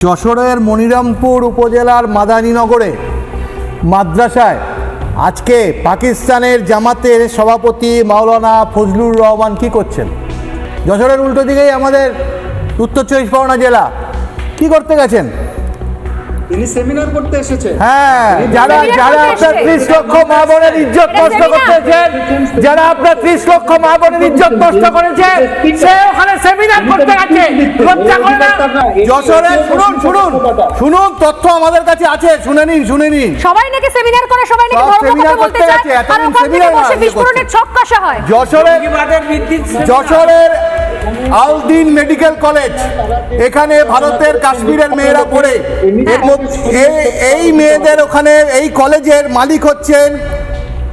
যশোরের মনিরামপুর উপজেলার মাদানীনগরে মাদ্রাসায় আজকে পাকিস্তানের জামাতের সভাপতি মাওলানা ফজলুর রহমান কি করছেন? যশোরের উল্টো দিকেই আমাদের উত্তর চব্বিশ পরগনা জেলা। কি করতে গেছেন? তিনি সেমিনার করতে এসেছে হ্যাঁ যারা যারা আপনার ত্রিশ লক্ষ মা বোনের ইজ্জত নষ্ট। করতেছেন যারা আপনার ত্রিশ লক্ষ মা বোনের ইজ্জত নষ্ট করেছে সে ওখানে সেমিনার করতে গেছে লজ্জা করে না? যশোরে শুনুন শুনুন। শুনুন তথ্য আমাদের কাছে আছে শুনে নিন শুনে নিন। সবাই নাকি সেমিনার করে সবাই নাকি ধর্ম কথা বলতে চায়? আর দিন ওখান থেকে বসে বিস্ফোরণের করছে। ছক কষা হয়। যশোরে যশোরের আলদিন মেডিকেল কলেজ এখানে ভারতের কাশ্মীরের মেয়েরা পড়ে। এর মধ্যে এই- এই মেয়েদের ওখানে এই কলেজের মালিক হচ্ছেন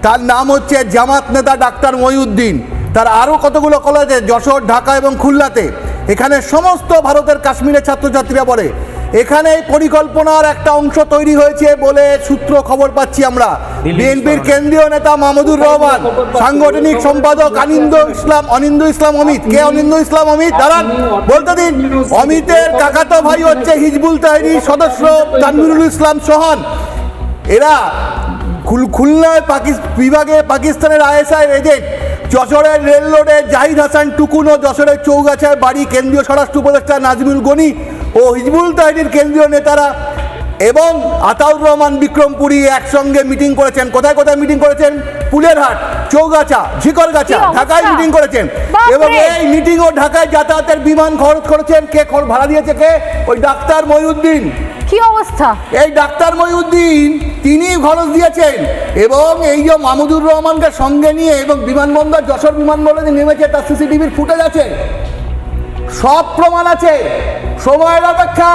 তার নাম হচ্ছে জামাত নেতা ডাক্তার মহিউদ্দিন তার আরও কতগুলো কলেজে যশোর ঢাকা এবং খুলনাতে। এখানে সমস্ত ভারতের কাশ্মীরের ছাত্রছাত্রীরা পড়ে এখানে এই পরিকল্পনার একটা অংশ তৈরি হয়েছে বলে সূত্র খবর পাচ্ছি আমরা। বিএনপির কেন্দ্রীয় নেতা মাহমুদুর রহমান সাংগঠনিক সম্পাদক আনিন্দ ইসলাম অনিন্দ ইসলাম অমিত। কে অনিন্দ ইসলাম অমিত? দাঁড়ান বলতে দিন। অমিতের কাকাতো ভাই হচ্ছে হিজবুল তাহরির সদস্য তানবিরুল ইসলাম সোহান। এরা খুল- খুলনায় পাকিস বিভাগে পাকিস্তানের আইএসআই এজেন্ট যশোরের রেল রোডে জাহিদ হাসান টুকুন ও যশোরের চৌগাছায় বাড়ি কেন্দ্রীয় স্বরাষ্ট্র উপদেষ্টা নাজমুল গনি ও হিজবুল তাহিনীর কেন্দ্রীয় নেতারা এবং আতাউর রহমান বিক্রমপুরী একসঙ্গে মিটিং করেছেন। কোথায় কোথায় মিটিং করেছেন? পুলেরহাট চৌগাছা ঝিকরগাছা ঢাকায় মিটিং করেছেন। এবং এই মিটিং ও ঢাকায় যাতায়াতের বিমান খরচ করেছেন। কে খর- ভাড়া দিয়েছে কে? ওই ডাক্তার মহিউদ্দিন। কি অবস্থা? এই ডাক্তার মহিউদ্দিন তিনি খরচ দিয়েছেন। এবং এই যে মাহমুদুর রহমানকে সঙ্গে নিয়ে এবং বিমানবন্দর, যশোর বিমানবন্দরে নেমেছে, তার সিসিটিভির ফুটেজ আছে। সব প্রমাণ আছে। সময়ের অপেক্ষা।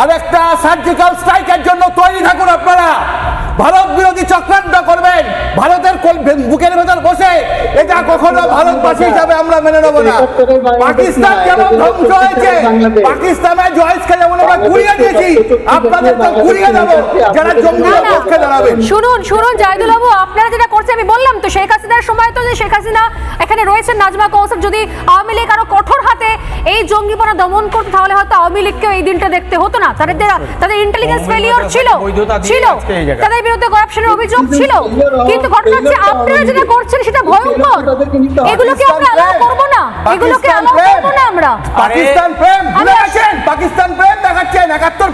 আর একটা সার্জিক্যাল স্ট্রাইকের জন্য তৈরি থাকুন আপনারা। ভারত বিরোধী চক্রান্ত করবেন। ভারতের বুকের ভেতর বসে। এটা কখনো ভারতবাসী হিসাবে আমরা মেনে নেব না। পাকিস্তান যেমন ধ্বংস হয়েছে পাকিস্তানের জয়েসকে যেমন আমরা ঘুরিয়ে দিয়েছি আপনাদের তো ঘুরিয়ে দেবো যারা জঙ্গি। পক্ষে দাঁড়াবেন শুনুন শুনুন জাহিদুল বাবু আপনারা যেটা করছেন আমি বললাম তো শেখ হাসিনার সময় তো যে শেখ হাসিনা এখানে রয়েছেন নাজমা কৌসর যদি আওয়ামী লীগ আরও কঠোর হাতে এই জঙ্গিপনা দমন করতো তাহলে হয়তো আওয়ামী লীগকেও এই দিনটা দেখতে হতো না। তাদের তাদের ইন্টেলিজেন্স ফেলিওর ছিল ছিল। তাদের বিরুদ্ধে করাপশনের অভিযোগ ছিল। কিন্তু ঘটনা হচ্ছে আপনারা যেটা করছেন সেটা ভয়ঙ্কর। এগুলোকে আমরা আলাদা করব না। এগুলোকে আলাদা করব না আমরা। পাকিস্তান প্রেম ভুলে গেছেন? পাকিস্তান প্রেম দেখাচ্ছেন একাত্তর